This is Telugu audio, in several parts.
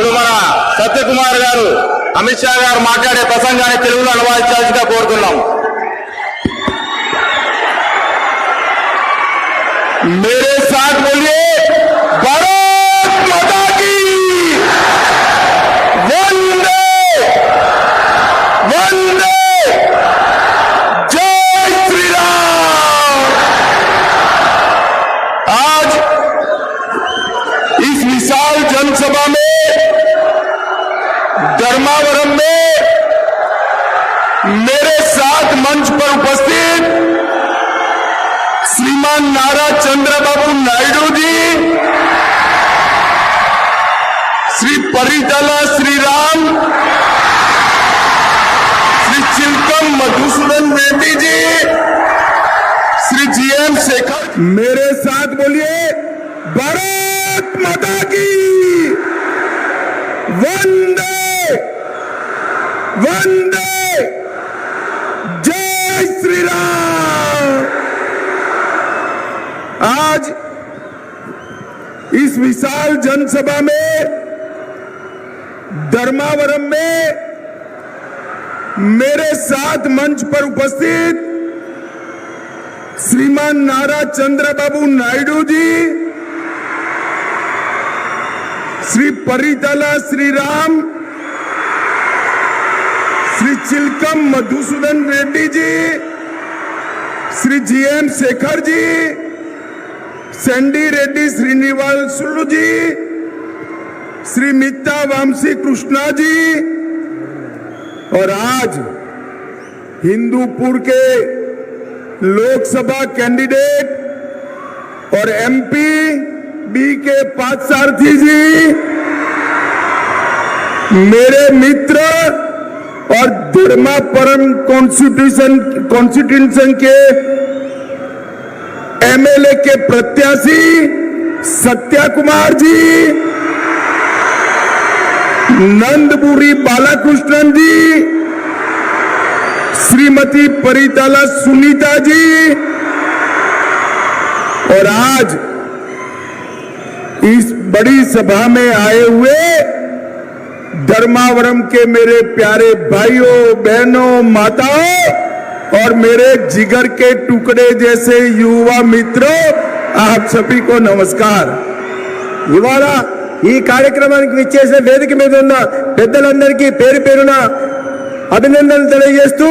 ఇప్పుడు మన సత్యకుమార్ గారు అమిత్ షా గారు మాట్లాడే ప్రసంగాన్ని తెలుగులో అనువాదించాల్సిగా కోరుతున్నాం. मेरे भारत माता की। वंदे वंदे। जय श्री राम आज इस विशाल जनसभा में, धर्मावरम में, मेरे साथ मंच पर उपस्थित श्रीमान नारा चंद्र बाबू नायडू जी श्री परितला श्री राम, श्री चिलकम मधुसूदन रेड्डी जी, श्री जीएम शेखर जी, सैंडी रेड्डी श्रीनिवासुलु जी, श्री मित्ता वामसी कृष्णा जी, और आज हिंदूपुर के लोकसभा कैंडिडेट और MP B K Parthasarathi ji, मेरे मित्र और धर्मापरम कॉन्स्टिट्यूशन कॉन्स्टिट्यूशन के एमएलए के प्रत्याशी सत्या कुमार जी, नंदपुरी बालाकृष्णन जी, श्रीमती परिताला सुनीता जी, और आज इस बड़ी सभा में आए हुए धर्मावरम के मेरे प्यारे भाइयों बहनों माताओं और मेरे जिगर के टुकड़े जैसे युवा मित्रों आप सभी को नमस्कार ఇవాళ ఈ కార్యక్రమానికి విచ్చేసిన వేదిక మీద ఉన్న పెద్దలందరికీ పేరు పేరున అభినందనలు తెలియజేస్తూ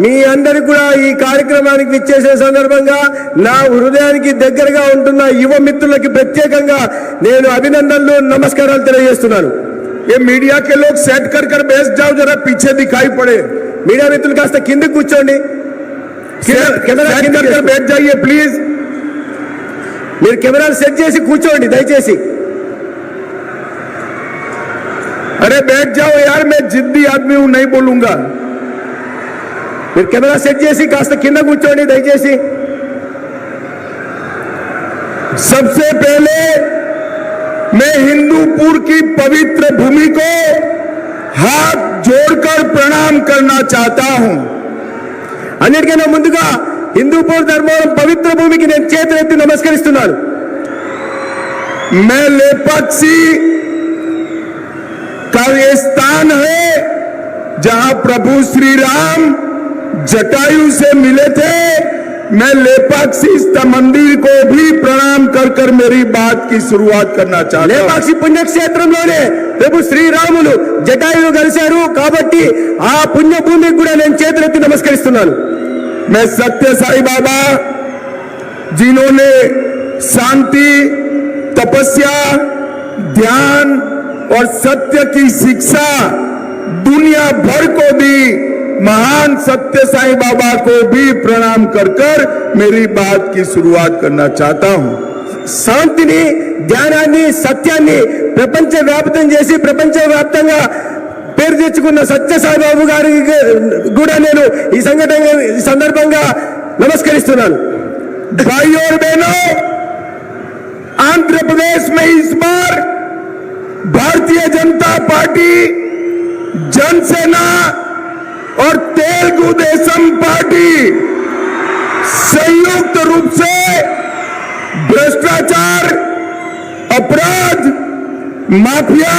మీ అందరికి కూడా ఈ కార్యక్రమానికి విచ్చేసే సందర్భంగా నా హృదయానికి దగ్గరగా ఉంటున్న యువ మిత్రులకి ప్రత్యేకంగా నేను అభినందనలు నమస్కారాలు తెలియజేస్తున్నాను. ఏ మీడియాకి లోక్ సెట్ కర్ కర్ బేస్ జావ్ జరా పీచే దిఖాయి పడే. మీడియా మిత్రులు కాస్త కింద కూర్చోండి. బేస్ జాయే ప్లీజ్. మీరు కెమెరాలు సెట్ చేసి కూర్చోండి దయచేసి. అరే బేట్ జావ్ యార్ మే జిద్ది ఆద్మీ ఉన్నాయి బోలుంగా. మీరు కెమెరా సెట్ చేసి కాస్త కింద కూర్చోండి దయచేసి सबसे पहले मैं हिंदूपुर की पवित्र भूमि को हाथ जोड़कर प्रणाम करना चाहता हूं అన్నిటికన్నా ముందుగా హిందూపూర్ ధర్మం పవిత్ర భూమికి నేను చేతులెత్తి నమస్కరిస్తున్నాను मैं लेपाक्षी का ये स्थान है जहां प्रभु श्री राम जटायु से मिले थे मैं लेपाक्षी स्थ- मंदिर को भी प्रणाम कर कर मेरी बात की शुरुआत करना चाहता हूं లేపాక్షి పుణ్యక్షేత్రంలోనే ప్రభు శ్రీరాములు జటాయులు కలిశారు కాబట్టి ఆ పుణ్యభూమికి కూడా నేను చేతులెత్తి నమస్కరిస్తున్నాను मैं सत्य साई बाबा जिन्होंने शांति तपस्या ध्यान और सत्य की शिक्षा दुनिया भर को दी महान सत्य साई बाबा को भी प्रणाम कर कर मेरी बात की शुरुआत करना चाहता हूं శాంతిని ధ్యానాన్ని సత్యాన్ని ప్రపంచ వ్యాప్తం చేసి ప్రపంచ వ్యాప్తంగా పేరు తెచ్చుకున్న సత్య సాయిబాబు గారికి కూడా నేను ఈ సంఘటన ఈ సందర్భంగా నమస్కరిస్తున్నాను भाइयों और बहनों आंध्र प्रदेश में इस बार भारतीय जनता पार्टी जनसेना और तेलुगु देशम पार्टी संयुक्त रूप से भ्रष्टाचार अपराध माफिया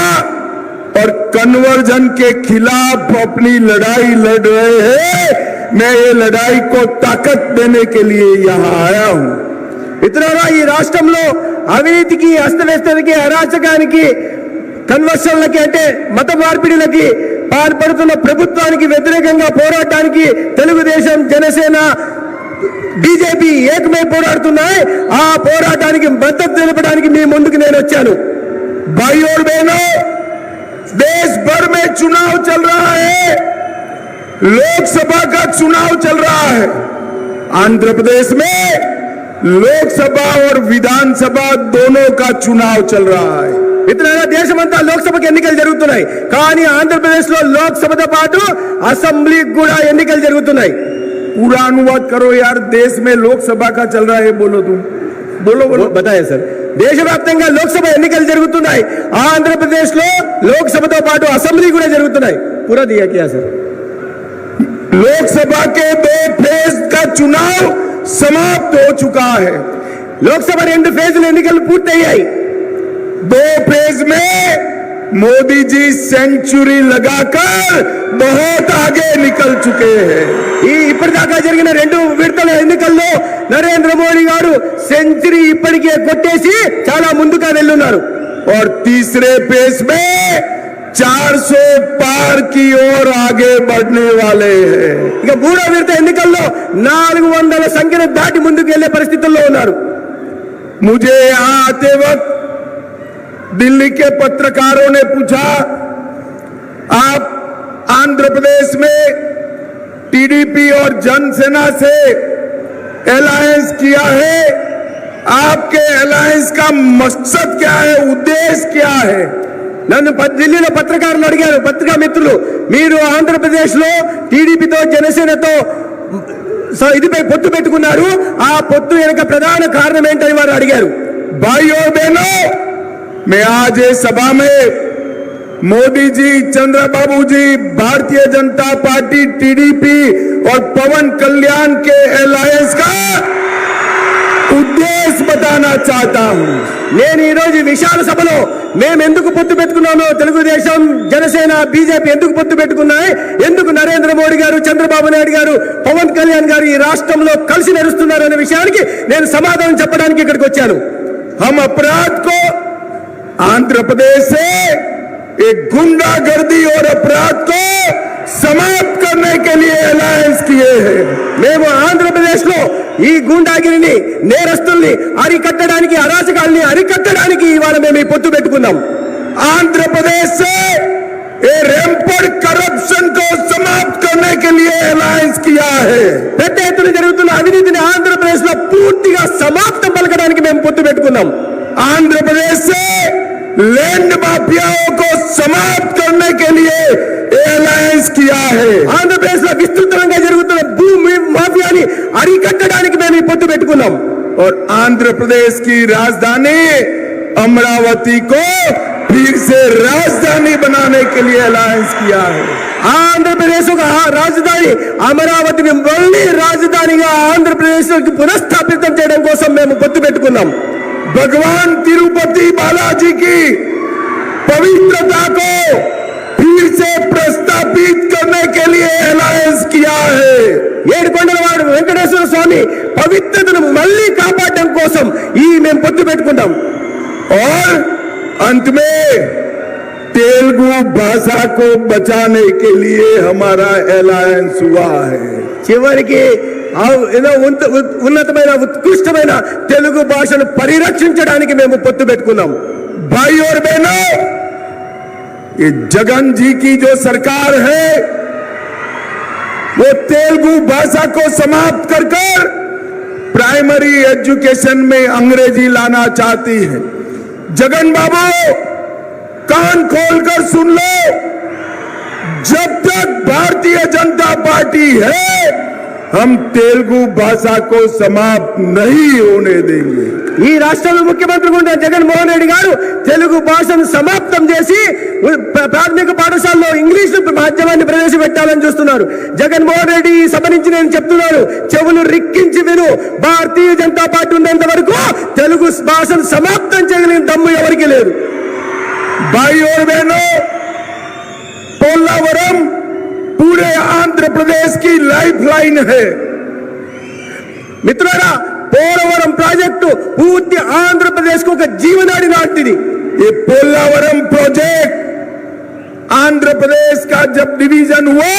कन्वर्जन के खिलाफ अपनी लड़ाई लड़ रहे हैं मैं ये लड़ाई को ताकत देने के लिए यहाँ आया हूँ మిత్రులారా ఈ రాష్ట్రంలో అవినీతికి అస్తవ్యస్తలకి అరాచకానికి కన్వర్షన్లకి అంటే మత మార్పిడిలకి పాల్పడుతున్న ప్రభుత్వానికి వ్యతిరేకంగా పోరాటానికి తెలుగుదేశం జనసేన బీజేపీ ఏకమై పోరాడుతున్నాయి ఆ పోరాటానికి మద్దతు తెలపడానికి మీ ముందుకు నేను వచ్చాను भाई और बहनों देश भर में चुनाव चल रहा है लोकसभा का चुनाव चल रहा है आंध्र प्रदेश में लोकसभा और विधानसभा दोनों का चुनाव चल रहा है మిత్రులారా దేశమంతా లోక్సభకు ఎన్నికలు జరుగుతున్నాయి కానీ ఆంధ్రప్రదేశ్ లో లోక్సభతో పాటు అసెంబ్లీకి కూడా ఎన్నికలు జరుగుతున్నాయి पूरा अनुवाद करो यार देश में लोकसभा का चल रहा है बोलो तुम बोलो बोलो బతాయే సార్ దేశవ్యాప్తంగా లోక్సభ ఎన్నికలు జరుగుతున్నాయి ఆంధ్రప్రదేశ్ లో లోక్సభతో పాటు అసెంబ్లీ కూడా జరుగుతున్నాయి పూరా దియా కియా సార్ लोकसभा के दो फेज का चुनाव समाप्त हो चुका है లోక్సభ రెండు ఫేజులు ఎన్నికలు పూర్తయ్యాయి दो फेज में मोदी जी सेंचुरी लगाकर बहुत आगे निकल चुके हैं ఈ ఇప్పటిదాకా జరిగిన రెండు విడతల ఎన్నికల్లో నరేంద్ర మోడీ గారు సెంచరీ ఇప్పటికే కొట్టేసి చాలా ముందుగా వెళ్ళున్నారు और तीसरे फेज में 400 पार की ओर आगे बढ़ने वाले हैं ఇక మూడో విడత ఎన్నికల్లో నాలుగు వందల సంఖ్యను దాటి ముందుకు వెళ్లే పరిస్థితుల్లో ఉన్నారు मुझे यहाँ आते वक्त दिल्ली के पत्रकारों ने पूछा आप आंध्र प्रदेश में टीडीपी और जनसेना से अलायंस किया है आपके अलायंस का मकसद क्या है उद्देश्य क्या है నన్ను ప- ఢిల్లీలో పత్రికారులు అడిగారు పత్రికా మిత్రులు మీరు ఆంధ్రప్రదేశ్ లో టీడీపీతో జనసేనతో స- ఇదిపై పొత్తు పెట్టుకున్నారు ఆ పొత్తు వెనుక ప్రధాన కారణం ఏంటని వారు అడిగారు भाई और बहनों मैं आज ये सभा में मोदी जी चंद्रबाबू जी भारतीय जनता पार्टी टीडीपी और पवन कल्याण के अलायंस का उद्देश्य बताना चाहता हूं నేను ఈ రోజు ఈ విశాల సభలో మేము ఎందుకు పొత్తు పెట్టుకున్నామో తెలుగుదేశం జనసేన బీజేపీ ఎందుకు పొత్తు పెట్టుకున్నాయి ఎందుకు నరేంద్ర మోడీ గారు చంద్రబాబు నాయుడు గారు పవన్ కళ్యాణ్ గారు ఈ రాష్ట్రంలో కలిసి నడుస్తున్నారు అనే విషయానికి నేను సమాధానం చెప్పడానికి ఇక్కడికి వచ్చాను हम अपराध को आंध्र प्रदेश से एक गुंडागर्दी और अपराध को समाप्त करने के लिए अलायंस किए हैं మేము ఆంధ్రప్రదేశ్ లో ఈ గూండాగిరిని నేరస్తుల్ని అరికట్టడానికి అరాచకాల్ని అరికట్టడానికి ఇవాళ మేము ఈ పొత్తు పెట్టుకున్నాం आंध्र प्रदेश से ये रेम्पर करप्शन को समाप्त करने के लिए अलायंस किया है పెద్ద ఎత్తున జరుగుతున్న అవినీతిని ఆంధ్రప్రదేశ్ లో పూర్తిగా సమాప్తం పలకడానికి మేము పొత్తు పెట్టుకున్నాం आंध्र प्रदेश से लैंड माफियाओं को समाप्त करने के लिए ये अलायंस किया है ఆంధ్రప్రదేశ్ లో విస్తృతంగా జరుగుతున్న భూమి మాఫియాని అరికట్టడానికి మేము ఈ పొత్తు పెట్టుకున్నాం और आंध्र प्रदेश की राजधानी अमरावती को फिर से राजधानी बनाने के लिए अलायंस किया है ఆంధ్రప్రదేశ్ ఒక రాజధాని అమరావతిని మళ్ళీ రాజధానిగా ఆంధ్రప్రదేశ్ పునఃస్థాపితం చేయడం కోసం మేము పొత్తు పెట్టుకున్నాం भगवान तिरुपति बालाजी की पवित्रता को फिर से प्रस्तापित करने के लिए अलायंस किया है ఏడుకొండల వాడు వెంకటేశ్వర స్వామి పవిత్రతను మళ్ళీ కాపాడడం కోసం ఈ మేము పొత్తు పెట్టుకున్నాం और अंत में तेलुगु भाषा को बचाने के लिए हमारा अलायंस हुआ है చివరికి ఆ ఏదో ఉన్నత- ఉన్నతమైన ఉత్కృష్టమైన తెలుగు భాషను పరిరక్షించడానికి మేము పొత్తు పెట్టుకున్నాం भाई और बहनों ये जगन जी की जो सरकार है वो तेलुगु भाषा को समाप्त कर कर प्राइमरी एजुकेशन में अंग्रेजी लाना चाहती है जगन बाबू कान खोलकर सुन लो जब तक भारतीय जनता पार्टी है हम तेलुगु भाषा को समाप्त नहीं होने देंगे ఈ రాష్ట్రంలో ముఖ్యమంత్రి ఉండే జగన్మోహన్ రెడ్డి గారు తెలుగు భాషను సమాప్తం చేసి ఉ- ప్ర- ప్రాథమిక పాఠశాలలో ఇంగ్లీష్ మాధ్యమాన్ని ప్రవేశపెట్టాలని చూస్తున్నారు జగన్మోహన్ రెడ్డి ఈ సభ నుంచి నేను చెప్తున్నాను చెవులు రిక్కించి విను భారతీయ జనతా పార్టీ ఉన్నంత వరకు తెలుగు భాషను సమాప్తం చేయగలిగిన దమ్ము ఎవరికి లేదు भाई और बहनों पोलावरम पूरे आंध्र प्रदेश की लाइफलाइन है మిత్రులారా పోలవరం ప్రాజెక్టు పూర్తి ఆంధ్రప్రదేశ్ కు ఒక జీవనాడి లాంటిది ये पोलावरम प्रोजेक्ट आंध्र प्रदेश का जब डिवीजन हुआ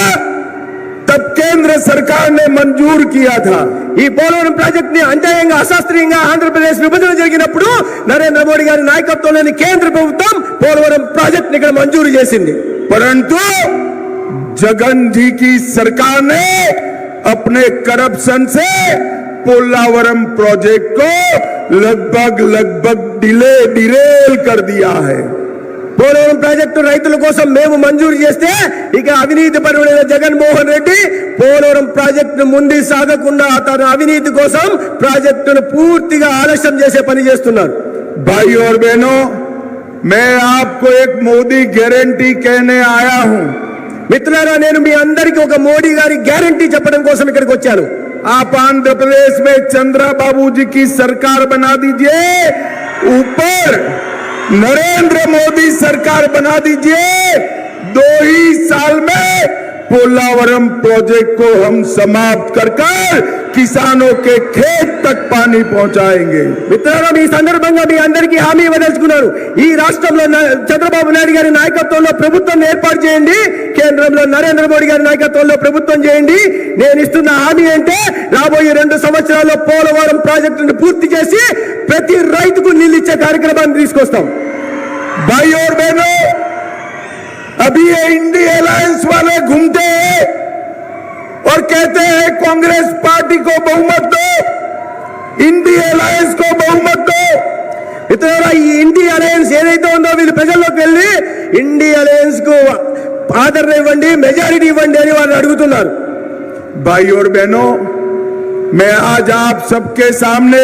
तब केंद्र सरकार ने मंजूर किया था ఈ పోలవరం ప్రాజెక్ట్ ని అన్యాయంగా అశాస్త్రీయంగా ఆంధ్రప్రదేశ్ విభజన జరిగినప్పుడు నరేంద్ర మోడీ గారి నాయకత్వంలోని కేంద్ర ప్రభుత్వం పోలవరం ప్రాజెక్ట్ ని ఇక్కడ మంజూరు చేసింది परंतु जगन जी की सरकार ने अपने करप्शन से पोलावरम प्रोजेक्ट को लगभग लगभग डिले डिरेल कर दिया है పోలవరం ప్రాజెక్టు రైతుల కోసం మేము మంజూరు చేస్తే ఇక అవినీతి పరుడైన జగన్మోహన్ రెడ్డి పోలవరం ప్రాజెక్టు ముందు సాగకుండా తన అవినీతి కోసం ప్రాజెక్టును పూర్తిగా ఆలస్యం చేసే పని చేస్తున్నారు भाई और बहनों मैं आपको एक मोदी गारंटी कहने आया हूं మిత్రులారా నేను మీ అందరికీ ఒక మోడీ గారి గ్యారంటీ చెప్పడం కోసం ఇక్కడికి వచ్చాను आप आंध्र प्रदेश में चंद्रा बाबू जी की सरकार बना दीजिए ऊपर नरेंद्र मोदी सरकार बना दीजिए दो ही साल में पोलावरम प्रोजेक्ट को हम समाप्त कर कर किसानों के खेत तक पानी पहुंचाएंगे మిత్రులారా మీ సందర్భంగా మీ అందరికీ హామీ ఇవ్వదలుచుకున్నాను ఈ రాష్ట్రంలో న- చంద్రబాబు నాయుడు గారి నాయకత్వంలో ప్రభుత్వం ఏర్పాటు చేయండి కేంద్రంలో నరేంద్ర మోడీ గారి నాయకత్వంలో ప్రభుత్వం చేయండి నేను ఇస్తున్న హామీ అంటే రాబోయే రెండు సంవత్సరాల్లో పోలవరం ప్రాజెక్టును పూర్తి చేసి ప్రతి రైతుకు నీళ్ళు ఇచ్చే కార్యక్రమాన్ని తీసుకొస్తాం भाई और बहनों अभी ये इंडी अलायंस वाले घूमते हैं और कहते हैं कांग्रेस पार्टी को बहुमत दो इंडी अलायंस को बहुमत दो మిత్రులారా ఈ ఇండి అలయన్స్ ఏదైతే ఉందో వీళ్ళు ప్రజల్లోకి వెళ్ళి ఇండి అలయన్స్ కు ఆదరణ ఇవ్వండి మెజారిటీ ఇవ్వండి అని వాళ్ళు అడుగుతున్నారు भाई और बहनों मैं आज आप सबके सामने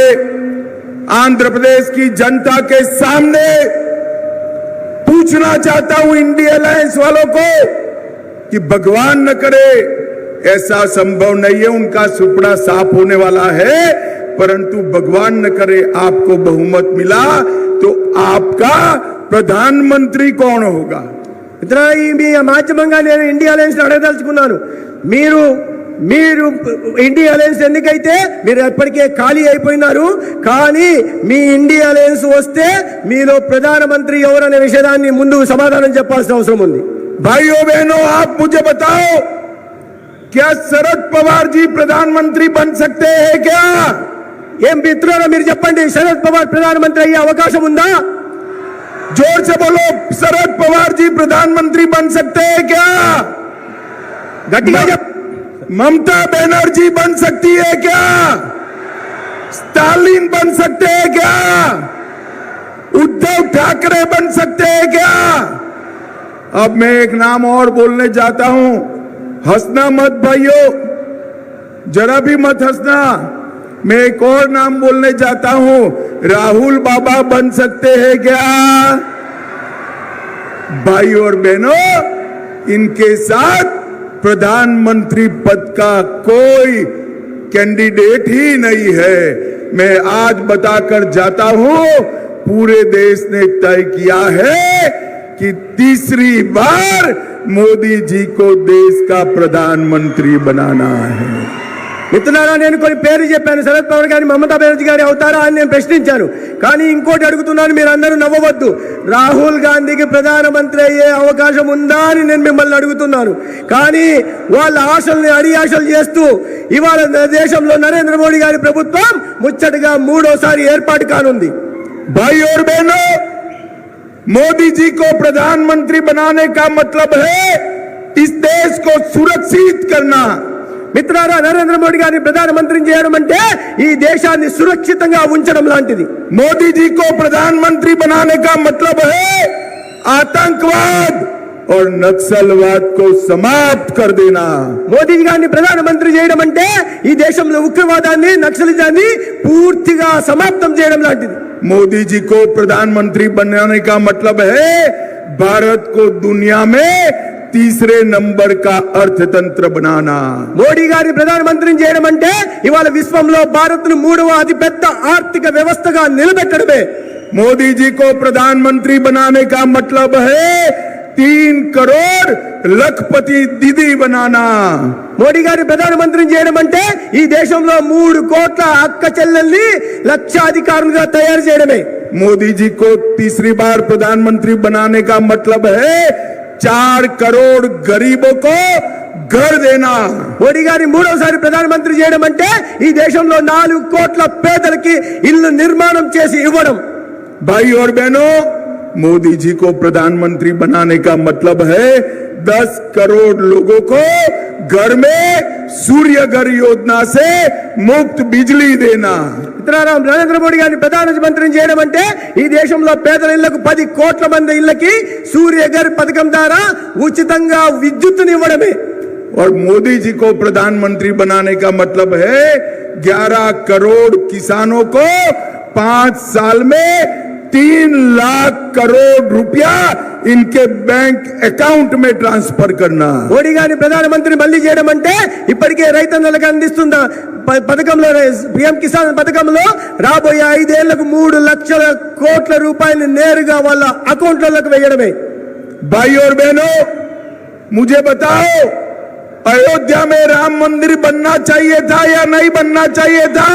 आंध्र प्रदेश की जनता के सामने पूछना चाहता हूँ इंडिया अलायंस वालों को कि भगवान न करे, ऐसा संभव नहीं है, उनका सुपड़ा साफ़ होने वाला है, परंतु भगवान न करे, आपको बहुमत मिला तो आपका प्रधानमंत्री कौन होगा? इतना ही मी माध्यम इंडिया अलायंस अड़दलुना మీరు మీరు ఇండియా అలయన్స్ ఎందుకైతే మీరు ఎప్పటికే ఖాళీ అయిపోయినారు కానీ మీ ఇండియా అలయన్స్ వస్తే మీలో ప్రధానమంత్రి ఎవరనే విషయాన్ని ముందు సమాధానం చెప్పాల్సిన అవసరం ఉంది भाइयों बहनों आप मुझे बताओ क्या शरद पवार जी प्रधानमंत्री बन सकते हैं क्या ఏం మిత్రులారా మీరు చెప్పండి శరద్ పవార్ ప్రధానమంత్రి అయ్యే అవకాశం ఉందా जोर से बोलो शरद पवार जी प्रधानमंत्री बन सकते हैं क्या గట్టిగా చెప్ ममता बनर्जी बन सकती है क्या? स्टालिन बन सकते हैं क्या? उद्धव ठाकरे बन सकते हैं क्या? अब मैं एक नाम और बोलने जाता हूँ। हंसना मत भाइयों, जरा भी मत हंसना। मैं एक और नाम बोलने जाता हूँ। राहुल बाबा बन सकते हैं क्या? भाई और बहनों, इनके साथ प्रधानमंत्री पद का कोई कैंडिडेट ही नहीं है। मैं आज बताकर जाता हूँ, पूरे देश ने तय किया है कि तीसरी बार मोदी जी को देश का प्रधानमंत्री बनाना है। మిత్రులారా నేను కొన్ని పేర్లు చెప్పాను శరద్ పవార్ గారి మమతా బెనర్జీ గారి అవుతారా అని నేను ప్రశ్నించాను కానీ ఇంకోటి అడుగుతున్నాను మీరు అందరూ నవ్వవద్దు రాహుల్ గాంధీకి ప్రధానమంత్రి అయ్యే అవకాశం ఉందా అని నేను మిమ్మల్ని అడుగుతున్నాను కానీ వాళ్ళ ఆశల్ని అడియాశలు చేస్తూ ఇవాళ నా దేశంలో నరేంద్ర మోడీ గారి ప్రభుత్వం ముచ్చటగా మూడోసారి ఏర్పాటు కానుంది भाई और बहनों मोदी जी को प्रधानमंत्री बनाने का मतलब है इस देश को सुरक्षित करना మిత్రులారా నరేంద్ర మోడీ గారిని ప్రధానమంత్రిని చేయడం అంటే ఈ దేశాన్ని సురక్షితంగా ఉంచడం లాంటిది मोदी जी को प्रधानमंत्री बनाने का मतलब है आतंकवाद और नक्सलवाद को समाप्त कर देना మోదీ గారిని ప్రధానమంత్రి చేయడం అంటే ఈ దేశంలో ఉగ్రవాదాన్ని నక్సలిజాన్ని పూర్తిగా సమాప్తం చేయడం లాంటిది मोदी जी को प्रधानमंत्री बनाने का मतलब है भारत को తీసరే నంబర్ కా అర్థతంత్ర బనానా మోడీ గారిని ప్రధానమంత్రిని చేయడం అంటే ఇవాళ విశ్వంలో భారత్ను మూడవ అతిపెద్ద ఆర్థిక వ్యవస్థగా నిలబెట్టడమే. మోదీజీ కో ప్రధానమంత్రి బనానే కా మతలబ్ హై తీన్ కరోడ్ లఖపతి దీదీ బనానా మోడీ గారి ప్రధానమంత్రిని చేయడం అంటే ఈ దేశంలో మూడు కోట్ల అక్క చెల్లెల్ని లక్షాధికారులుగా తయారు చేయడమే. మోదీజీ కో తీసరి బార్ ప్రధానమంత్రి బనానే కా మతలబ్ హై चार करोड़ गरीबों को घर देना మోడీ గారిని మూడవసారి ప్రధానమంత్రి చేయడం అంటే ఈ దేశంలో నాలుగు కోట్ల పేదలకి ఇల్లు నిర్మాణం చేసి ఇవ్వడం भाई और बहनों मोदी जी को प्रधानमंत्री बनाने का मतलब है दस करोड़ लोगों को घर में सूर्य घर योजना से मुफ्त बिजली देना మిత్రులారా నరేంద్ర మోడీ గారిని ప్రధానమంత్రిని చేయడం అంటే ఈ దేశంలో పేదల ఇళ్లకు పది కోట్ల మంది ఇళ్లకి సూర్య గారి పథకం ద్వారా ఉచితంగా విద్యుత్తుని ఇవ్వడమే और मोदी जी को प्रधानमंत्री बनाने का मतलब है 11 करोड़ किसानों को पांच साल में तीन लाख करोड़ रुपया इनके बैंक अकाउंट में ट्रांसफर करना మోడీ గారిని ప్రధానమంత్రి మళ్ళీ చేయడం అంటే ఇప్పటికే రైతన్నలకు అందిస్తున్న ప- పథకంలో పిఎం కిసాన్ పథకంలో రాబోయే ఐదేళ్లకు మూడు లక్షల కోట్ల రూపాయలు నేరుగా వాళ్ళ అకౌంట్లకు వేయడమే भाई और बहनों मुझे बताओ अयोध्या में राम मंदिर बनना चाहिए था या नहीं बनना चाहिए था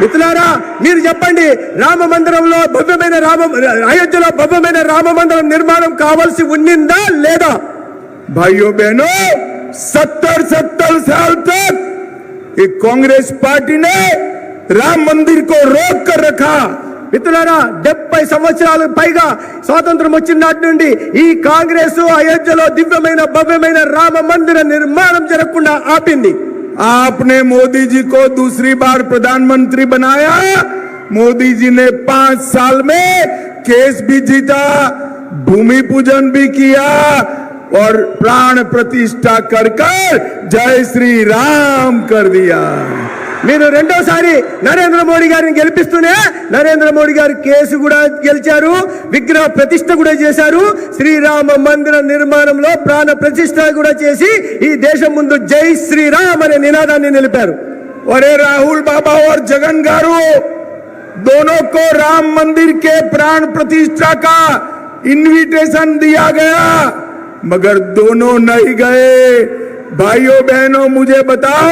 మిత్రులారా మీరు చెప్పండి రామ మందిరంలో భవ్యమైన రామ అయోధ్యలో భవ్యమైన రామ మందిరం నిర్మాణం కావాల్సి ఉండిందా లేదా? భయో బేను సత్తర్ సత్తర్ సాల్ తక్ ఈ కాంగ్రెస్ పార్టీనే రామ మందిర్ కో రోక్ కర్ రఖా. మిత్రులారా డెబ్బై సంవత్సరాలకు పైగా స్వాతంత్రం వచ్చిన నాటి నుండి ఈ కాంగ్రెస్ అయోధ్యలో దివ్యమైన భవ్యమైన రామ మందిర నిర్మాణం జరగకుండా ఆపింది. आपने मोदी जी को दूसरी बार प्रधानमंत्री बनाया। मोदी जी ने पाँच साल में केस भी जीता, भूमि पूजन भी किया और प्राण प्रतिष्ठा कर कर जय श्री राम कर दिया। మీరు రెండోసారి నరేంద్ర మోడీ గారిని గెలిపిస్తూనే నరేంద్ర మోడీ గారు కేసు కూడా గెలిచారు విగ్రహ ప్రతిష్ట కూడా చేశారు శ్రీరామ మందిర నిర్మాణంలో ప్రాణ ప్రతిష్ట కూడా చేసి ఈ దేశం ముందు జై శ్రీరామ్ అనే నినాదాన్ని నిలిపారు और ये राहुल बाबा और जगन गारू दोनों को राम मंदिर के प्राण प्रतिष्ठा का इनविटेशन दिया गया मगर दोनों नहीं गए भाइयों बहनों मुझे बताओ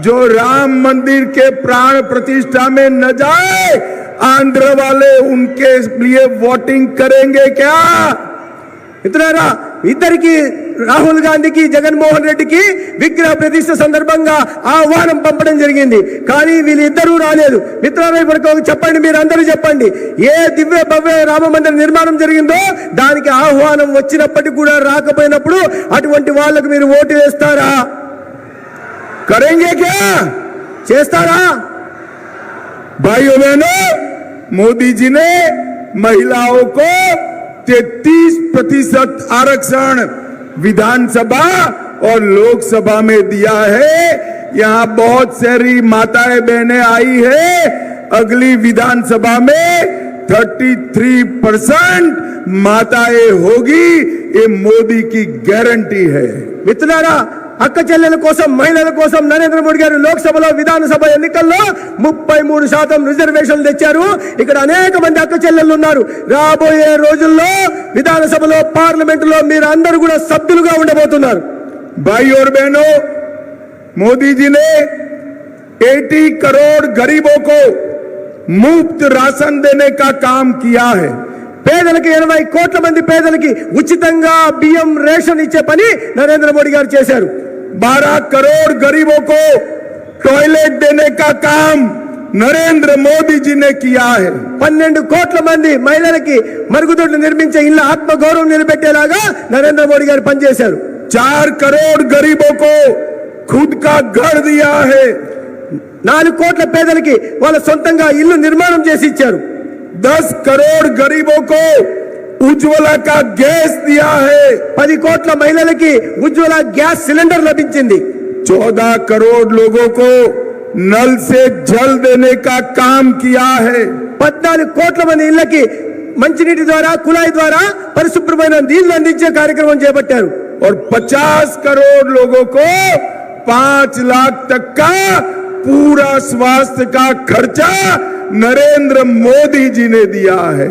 जो राम मंदिर के प्राण प्रतिष्ठा में न जाए आंध्र वाले उनके लिए वोटिंग करेंगे क्या మిత్రులారా ఇద్దరికి రాహుల్ గాంధీకి జగన్మోహన్ రెడ్డికి విగ్రహ ప్రతిష్ట సందర్భంగా ఆహ్వానం పంపడం జరిగింది కానీ వీళ్ళిద్దరూ రాలేదు మిత్రులారా ఇప్పుడు ఒక చెప్పండి మీరు అందరూ చెప్పండి ఏ దివ్య భవ్య రామ మందిర నిర్మాణం జరిగిందో దానికి ఆహ్వానం వచ్చినప్పటికీ కూడా రాకపోయినప్పుడు అటువంటి వాళ్ళకు మీరు ఓటు వేస్తారా करेंगे क्या చేస్తారా भाइयों बहनों मोदी जी ने महिलाओं को 33 प्रतिशत आरक्षण विधानसभा और लोकसभा में दिया है यहाँ बहुत सारी माताएं बहनें आई है अगली विधानसभा में 33 परसेंट माताएं होगी ये मोदी की गारंटी है మిత్రులారా అక్క చెల్లెల కోసం మహిళల కోసం నరేంద్ర మోడీ గారు లోక్సభలో విధానసభ ఎన్నికల్లో ముప్పై మూడు శాతం రిజర్వేషన్లు తెచ్చారు ఇక్కడ అనేక మంది అక్క చెల్లెళ్ళు ఉన్నారు రాబోయే రోజుల్లో విధానసభలో పార్లమెంటులో మీరు అందరూ కూడా సభ్యులుగా ఉండబోతున్నారు भाई और बहनों मोदी जी ने 80 करोड़ गरीबों को मुफ्त राशन देने का काम किया है పేదలకి ఎనభై కోట్ల మంది పేదలకి ఉచితంగా బియ్యం రేషన్ ఇచ్చే పని నరేంద్ర మోడీ గారు చేశారు 12 करोड़ गरीबों को टॉयलेट देने का काम नरेंद्र मोदी जी ने किया है పన్నెండు కోట్ల మంది మహిళలకి మరుగుదొడ్లు నిర్మించే ఇళ్ళ ఆత్మ గౌరవం నిలబెట్టేలాగా నరేంద్ర మోడీ గారు పనిచేశారు चार करोड़ गरीबों को खुद का घर दिया है నాలుగు కోట్ల పేదలకి వాళ్ళ సొంతంగా ఇల్లు నిర్మాణం చేసి ఇచ్చారు दस करोड़ गरीबों को उज्ज्वला का गैस दिया है పది కోట్ల మహిళలకి ఉజ్వల గ్యాస్ సిలిండర్ లభించింది चौदह करोड़ लोगों को नल से जल देने का काम किया है పద్నాలుగు కోట్ల మంది ఇళ్ళకి మంచినీటి ద్వారా కుళాయి ద్వారా పరిశుభ్రమైన నీళ్లు అందించే కార్యక్రమం చేపట్టారు और 50 करोड़ लोगों को पांच लाख तक का पूरा स्वास्थ्य का खर्चा नरेंद्र मोदी जी ने दिया है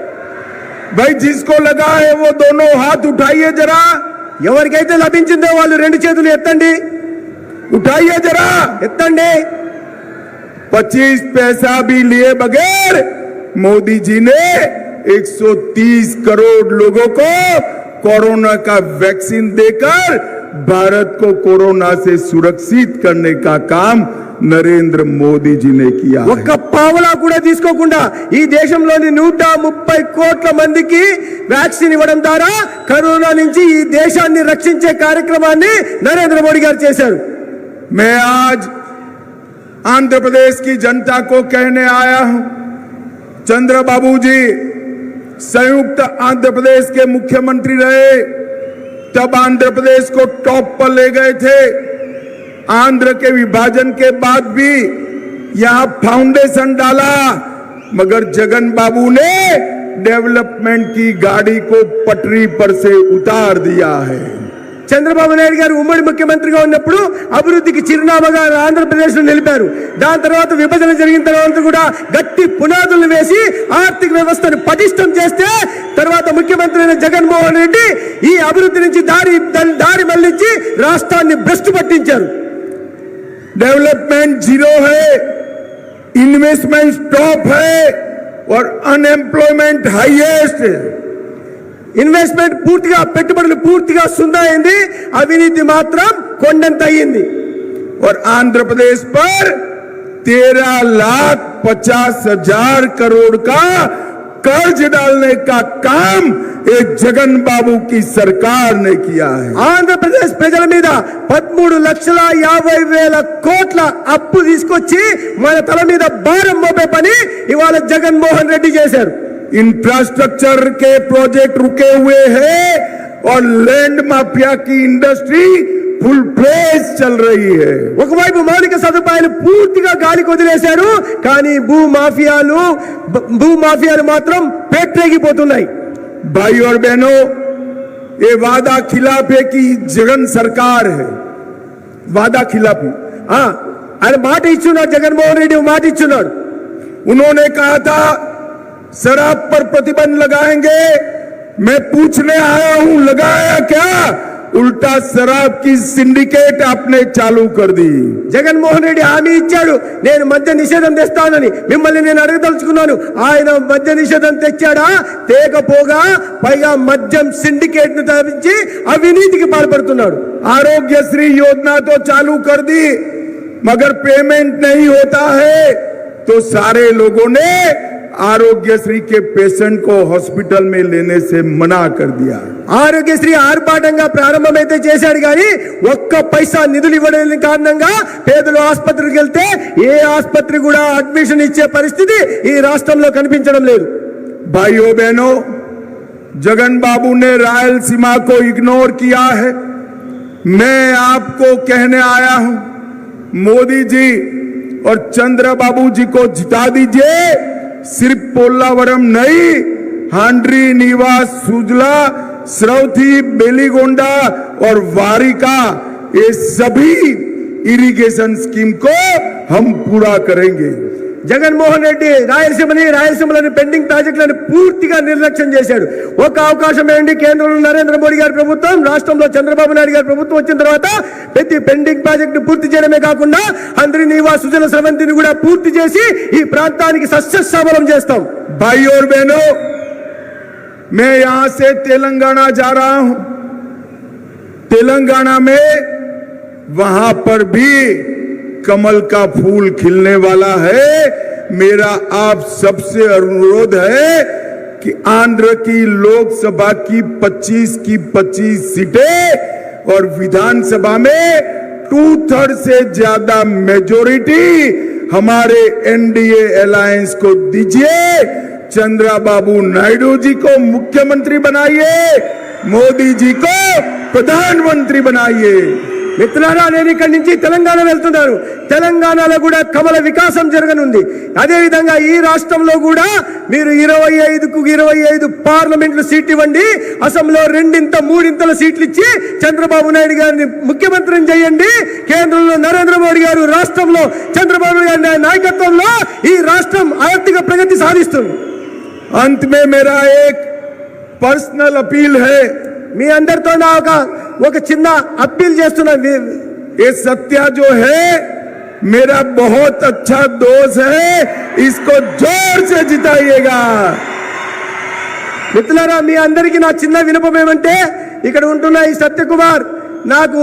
भाई जिसको लगा है वो दोनों हाथ उठाइए जरा ఎవరికైతే లభించిందో వాళ్ళు రెండు చేతులు ఎత్తండి उठाइए जरा ఎత్తండి पच्चीस पैसा भी लिए बगैर मोदी जी ने 130 करोड़ लोगों को कोरोना का वैक्सीन देकर भारत को कोरोना से सुरक्षित करने का काम नरेंद्र मोदी जी ने किया है। ఒక్క పావలా కూడా తీసుకోకుండా ఈ దేశంలోని నూట ముప్పై కోట్ల మందికి వ్యాక్సిన్ ఇవ్వడం ద్వారా కరోనా నుంచి ఈ దేశాన్ని రక్షించే కార్యక్రమాన్ని నరేంద్ర మోడీ గారు చేశారు मैं आज आंध्र प्रदेश की जनता को कहने आया हूं चंद्रबाबू जी संयुक्त आंध्र प्रदेश के मुख्यमंत्री रहे तब आंध्र प्रदेश को टॉप पर ले गए थे आंध्र के विभाजन के बाद भी यहां फाउंडेशन डाला मगर जगन बाबू ने डेवलपमेंट की गाड़ी को पटरी पर से उतार दिया है చంద్రబాబు నాయుడు గారు ఉమ్మడి ముఖ్యమంత్రిగా ఉన్నప్పుడు అభివృద్ధికి చిరునామాగా ఆంధ్రప్రదేశ్ లో నిలిపారు దాని తర్వాత విభజన జరిగిన తర్వాత కూడా గట్టి పునాదులు వేసి ఆర్థిక వ్యవస్థను పటిష్టం చేస్తే తర్వాత ముఖ్యమంత్రి అయిన జగన్మోహన్ రెడ్డి ఈ అభివృద్ధి నుంచి దారి దారి మళ్లించి రాష్ట్రాన్ని భ్రష్టు పట్టించారు डेवलपमेंट जीरो है इन्वेस्टमेंट टॉप है और अनएम्प्लॉयमेंट हाईएस्ट ఇన్వెస్ట్మెంట్ పూర్తిగా పెట్టుబడులు పూర్తిగా సున్నా అయింది అవినీతి మాత్రం కొండంత అయ్యింది और आंध्र प्रदेश पर तेरह लाख पचास हजार करोड़ का कर्ज डालने का काम एक जगन बाबू की सरकार ने किया है ఆంధ్రప్రదేశ్ ప్రజల మీద పదమూడు లక్షల యాభై వేల కోట్ల అప్పు తీసుకొచ్చి మన తల మీద భారం మోపే పని ఇవాళ జగన్మోహన్ రెడ్డి చేశారు इंफ्रास्ट्रक्चर के प्रोजेक्ट रुके हुए हैं और लैंड माफिया की इंडस्ट्री फुल फ्लेज चल रही है ఒకవైపు మౌలిక సదుపాయాలు పూర్తిగా గాలికి వదిలేశారు కానీ భూ మాఫియాలు బ- భూ మాఫియాలు మాత్రం పేట్రేగిపోతున్నాయి भाई और बहनों ये वादा खिलाफ है कि जगन सरकार है वादा खिलाफी ఆ, ఆయన మాట ఇచ్చున్నాడు జగన్మోహన్ రెడ్డి మాట ఇచ్చున్నాడు उन्होंने कहा था शराब पर प्रतिबंध लगाएंगे मैं पूछने आया हूं लगाया क्या ఉల్టా శరాబ్కి సిండికేట్ అప్నే చాలు కర్ది జగన్ జగన్మోహన్ రెడ్డి హామీ ఇచ్చాడు. నేను మద్య నిషేధం తెస్తానని మిమ్మల్ని నేను అడగదలుచుకున్నాను. ఆయన మద్య నిషేధం తెచ్చాడా? తేకపోగా పైగా మద్యం సిండికేట్ను తప్పించి అవినీతికి పాల్పడుతున్నాడు. ఆరోగ్యశ్రీ యోజనతో చాలు కర్ది మగర్ పేమెంట్ నహీ హోతా హే. తో సారే లోగో నే लोगों ने आरोग्य श्री के पेशेंट को हॉस्पिटल में लेने से मना कर दिया ఆరోగ్యశ్రీ ఆర్భాటంగా ప్రారంభమైతే చేశాడు కానీ ఒక్క పైసా నిధులు ఇవ్వలేని కారణంగా పేదలు ఆసుపత్రికి వెళ్తే ఏ ఆసుపత్రి కూడా అడ్మిషన్ ఇచ్చే పరిస్థితి ఈ రాష్ట్రంలో కనిపించడం లేదు भाइयों बहनों जगन बाबू ने रायलसीमा को इग्नोर किया है मैं आपको कहने आया हूं मोदी जी और चंद्र बाबू जी को जिता दीजिए सिर्फ़ पोलावरम नहीं, हांड्री, निवास, सुजला, श्रौथी, बेलीगोंडा और वारिका, ये सभी इरिगेशन स्कीम को हम पूरा करेंगे। జగన్మోహన్ రెడ్డి రాయలసీమని రాయలసీమలోని పెండింగ్ ప్రాజెక్టులను పూర్తిగా నిర్లక్ష్యం చేశాడు. ఒక అవకాశం ఏంటి కేంద్రంలో నరేంద్ర మోడీ గారి ప్రభుత్వం రాష్ట్రంలో చంద్రబాబు నాయుడు గారి ప్రభుత్వం వచ్చిన తర్వాత ప్రతి పెండింగ్ ప్రాజెక్టు పూర్తి చేయడమే కాకుండా అందరి నివా సుజల సమంతిని కూడా పూర్తి చేసి ఈ ప్రాంతానికి సస్యశ్యామలం చేస్తాం. బయోర్ బేను మే ఆసే తెలంగాణ జారా తెలంగాణ మే వహా పర్ భీ कमल का फूल खिलने वाला है। मेरा आप सबसे अनुरोध है कि आंध्र की लोकसभा की 25 की 25 सीटें और विधानसभा में टू थर्ड से ज़्यादा मेजोरिटी हमारे एनडीए अलायंस को दीजिए। चंद्रा बाबू नायडू जी को मुख्यमंत्री बनाइए। मोदी जी को प्रधानमंत्री बनाइए। మిత్రులారా నేను ఇక్కడి నుంచి తెలంగాణ వెళ్తున్నారు తెలంగాణలో కూడా కమల వికాసం జరగనుంది. అదేవిధంగా ఈ రాష్ట్రంలో కూడా మీరు ఇరవై ఐదుకు ఇరవై ఐదు పార్లమెంట్లు సీట్లు ఇవ్వండి. అసెంబ్లీలో రెండింత మూడింతల సీట్లు ఇచ్చి చంద్రబాబు నాయుడు గారిని ముఖ్యమంత్రిని చేయండి. కేంద్రంలో నరేంద్ర మోడీ గారు రాష్ట్రంలో చంద్రబాబు గారి నాయకత్వంలో ఈ రాష్ట్రం ఆర్థిక ప్రగతి సాధిస్తుంది. అంతమే మేరా పర్సనల్ అపీల్ హే మీ అందరితో నా ఒక ఒక చిన్న అప్పీల్ చేస్తున్నా వి- ये सत्या जो है मेरा बहुत अच्छा दोस्त है इसको जोर से जिताइएगा మిత్రులారా మీ అందరికీ నా చిన్న వినపం ఏమంటే ఇక్కడ ఉంటున్న ఈ సత్యకుమార్ నాకు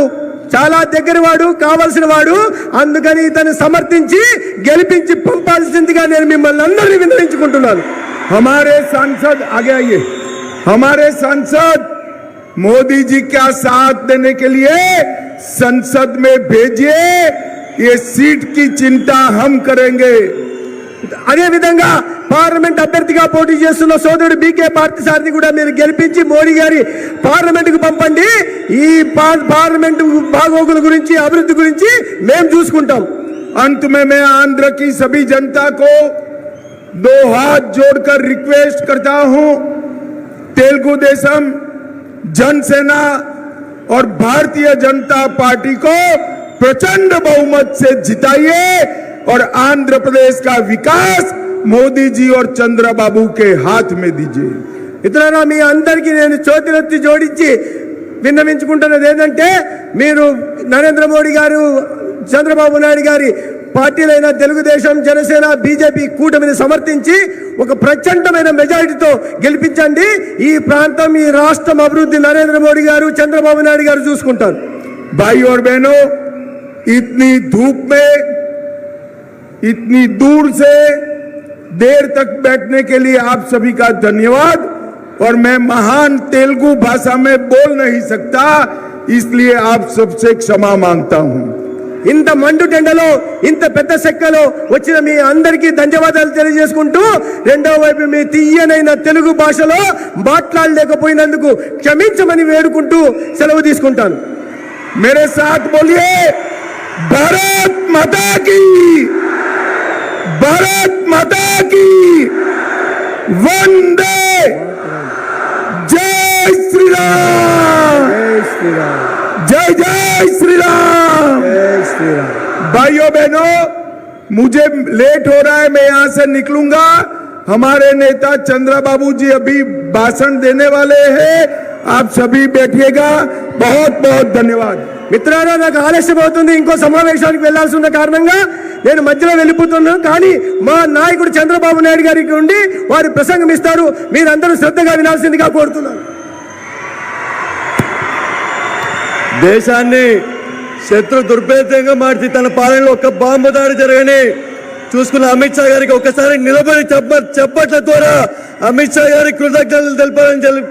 చాలా దగ్గర వాడు కావలసిన వాడు అందుకని ఇతను సమర్థించి గెలిపించి పంపాల్సిందిగా నేను మిమ్మల్ని అందరినీ విన్నవించుకుంటున్నాను हमारे सांसद आगे आइए हमारे सांसद मोदी जी का साथ देने के लिए संसद में भेजिए ये सीट की चिंता हम करेंगे అదే విధంగా పార్లమెంట్ అభ్యర్థిగా పోటీ చేస్తున్న సోదరుడు బీకే పార్థసారథి కూడా మీరు గెలిపించి మోడీ గారి పార్లమెంట్ కు పంపండి ఈ పా- పార్లమెంట్ బాగోగుల గురించి అభివృద్ధి గురించి మేము చూసుకుంటాం अंत में मैं आंध्र की सभी जनता को दो हाथ जोड़कर रिक्वेस्ट करता हूं तेलुगु देशम जनसेना और भारतीय जनता पार्टी को प्रचंड बहुमत से जिताइए और आंध्र प्रदेश का विकास मोदी जी और चंद्रबाबू के हाथ में दीजिए ఇతరుల మీ అందరికీ నేను చోతిరెత్తి జోడించి విన్నవించుకుంటున్నది ఏంటంటే మీరు నరేంద్ర మోడీ గారు చంద్రబాబు నాయుడు గారి పార్టీలైన తెలుగుదేశం జనసేన బీజేపీ కూటమిని సమర్థించి ఒక ప్రచండమైన మెజారిటీతో గెలిపించండి ఈ ప్రాంతం ఈ రాష్ట్రం అభివృద్ధి నరేంద్ర మోడీ గారు చంద్రబాబు నాయుడు గారు చూసుకుంటారు भाई और बहनों इतनी धूप में इतनी दूर से देर तक बैठने के लिए आप सभी का धन्यवाद और मैं महान तेलुगु भाषा में बोल नहीं सकता इसलिए आप सबसे क्षमा मांगता हूं ఇంత మండు టెండలో ఇంత పెద్ద సెక్కలో వచ్చిన మీ అందరికీ ధన్యవాదాలు తెలియజేసుకుంటూ రెండవ వైపు మీ తీయనైన తెలుగు భాషలో మాట్లాడలేకపోయినందుకు క్షమించమని వేడుకుంటూ సెలవు తీసుకుంటాను. మేరే సాత్ బోలియే భారత్ మతాకి భారత్ మతాకి వందే! జై శ్రీరామ్! జై శ్రీరామ్! जय श्री राम जय जय श्री राम भाइयों बहनों मुझे लेट हो रहा है मैं यहां से निकलूंगा हमारे नेता चंद्रा बाबू जी अभी भाषण देने वाले हैं आप सभी बैठिएगा बहुत बहुत धन्यवाद మిత్రులారా నాకు ఆలస్యం అవుతుంది ఇంకో సమావేశానికి వెళ్లాల్సి ఉన్న కారణంగా నేను మధ్యలో వెళ్ళిపోతున్నాను కానీ మా నాయకుడు చంద్రబాబు నాయుడు గారికి ఉండి వారి ప్రసంగం ఇస్తారు మీరందరూ శ్రద్ధగా వినాల్సిందిగా కోరుతున్నాను దేశాన్ని శత్రు దుర్భేదంగా మార్చి తన పాలనలో ఒక బాంబు దాడి జరగని చూసుకున్న అమిత్ షా గారికి ఒకసారి నిలబడి చెప్ప చెప్పట్ల ద్వారా అమిత్ షా గారికి కృతజ్ఞతలు తెలపాలని తెలు-